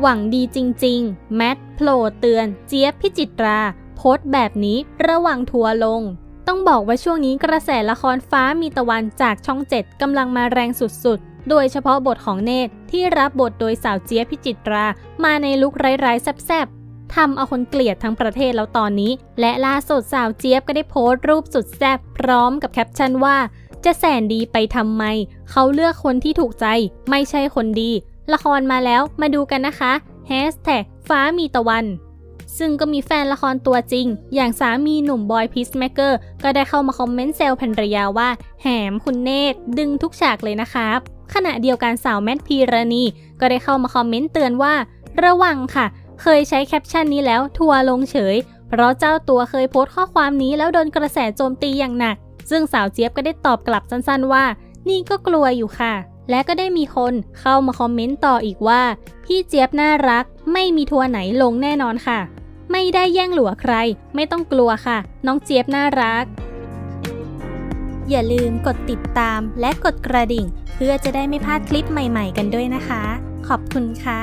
หวังดีจริง ๆ แมทโผล่เตือน เจี๊ยบพิจิตรา โพสต์แบบนี้ระวังทัวลง ต้องบอกว่าช่วงนี้กระแสละครฟ้ามีตะวันจากช่องเจ็ดกำลังมาแรงสุดๆ โดยเฉพาะบทของเนตที่รับบทโดยสาวเจี๊ยบพิจิตรา มาในลุคร้ายๆแซ่บๆทำเอาคนเกลียดทั้งประเทศแล้วตอนนี้ และล่าสุดสาวเจี๊ยบก็ได้โพสต์รูปสุดแซ่บพร้อมกับแคปชั่นว่า จะแสนดีไปทำไม เขาเลือกคนที่ถูกใจ ไม่ใช่คนดี ละครมาแล้วมาดูกันนะคะ Hashtag ฟ้ามีตะวัน ซึ่งก็มีแฟนละครตัวจริง อย่างสามีหนุ่มบอยพีซแมกเกอร์ก็ได้เข้ามาคอมเมนต์แซวภรรยาว่า แหมคุณเนตดึงทุกฉากเลยนะครับขณะเดียวกันสาวแมทพีรณี ก็ได้เข้ามาคอมเมนต์เตือนว่า ระวังค่ะ เคยใช้แคปชั่นนี้แล้วทัวลงเฉย เพราะเจ้าตัวเคยโพสต์ข้อความนี้แล้วโดนกระแสโจมตีอย่างหนัก ซึ่งสาวเจี๊ยบก็ได้ตอบกลับสั้นๆว่า นี่ก็กลัวอยู่ค่ะ และก็ได้มีคนเข้ามาคอมเมนต์ต่ออีกว่า พี่เจี๊ยบน่ารัก ไม่มีทัวร์ไหนลงแน่นอนค่ะ ไม่ได้แย่งหลัวใคร ไม่ต้องกลัวค่ะ น้องเจี๊ยบน่ารัก อย่าลืมกดติดตามและกดกระดิ่ง เพื่อจะได้ไม่พลาดคลิปใหม่ ๆ กันด้วยนะคะ ขอบคุณค่ะ